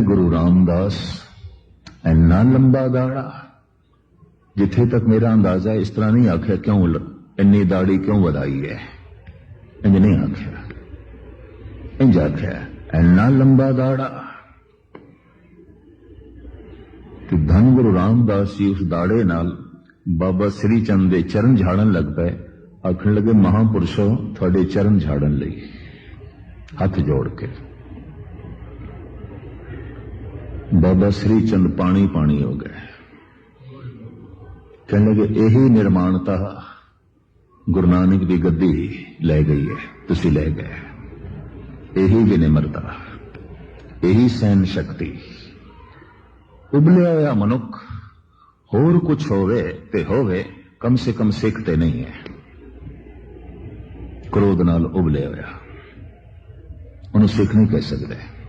ਗੁਰੂ ਰਾਮਦਾਸ ਇੰਨਾ ਲੰਬਾ ਦਾੜਾ, ਜਿੱਥੇ ਤੱਕ ਮੇਰਾ ਅੰਦਾਜ਼ਾ ਇਸ ਤਰ੍ਹਾਂ ਨਹੀਂ ਆਖਿਆ ਕਿਉਂ ਇੰਨੀ ਦਾੜੀ ਕਿਉਂ ਵਧਾਈ ਹੈ? ਇੰਜ ਨਹੀਂ ਆਖਿਆ। ਇੰਜ ਆਖਿਆ, ਇੰਨਾ ਲੰਬਾ ਦਾੜਾ ਕਿ ਧੰਨ ਗੁਰੂ ਰਾਮਦਾਸ ਜੀ ਉਸ ਦਾੜੇ ਨਾਲ ਬਾਬਾ ਸ੍ਰੀ ਚੰਦ ਦੇ ਚਰਨ ਝਾੜਨ ਲੱਗ ਪਏ। ਆਖਣ ਲੱਗੇ, ਮਹਾਪੁਰਸ਼ੋ, ਤੁਹਾਡੇ ਚਰਨ ਝਾੜਨ ਲਈ ਹੱਥ ਜੋੜ ਕੇ। ਬਾਬਾ ਸ੍ਰੀ ਚੰਦ ਪਾਣੀ ਪਾਣੀ ਹੋ ਗਏ। ਕਹਿੰਦੇ ਕਿ ਇਹੀ ਨਿਰਮਾਣਤਾ ਗੁਰੂ ਨਾਨਕ ਦੀ ਗੱਦੀ ਲੈ ਗਈ ਹੈ, ਤੁਸੀਂ ਲੈ ਗਏ। ਇਹੀ ਵਿਨਮਰਤਾ, ਇਹੀ ਸਹਿਨ ਸ਼ਕਤੀ। ਉਬਲਿਆ ਹੋਇਆ ਮਨੁੱਖ ਹੋਰ ਕੁਝ ਹੋਵੇ ਤੇ ਹੋਵੇ, ਕਮ ਸੇ ਕਮ ਸਿੱਖ ਤੇ ਨਹੀਂ ਹੈ। ਕ੍ਰੋਧ ਨਾਲ ਉਬਲਿਆ ਹੋਇਆ। ਉਹਨੂੰ ਸਿੱਖ ਨਹੀਂ ਕਹਿ ਸਕਦੇ।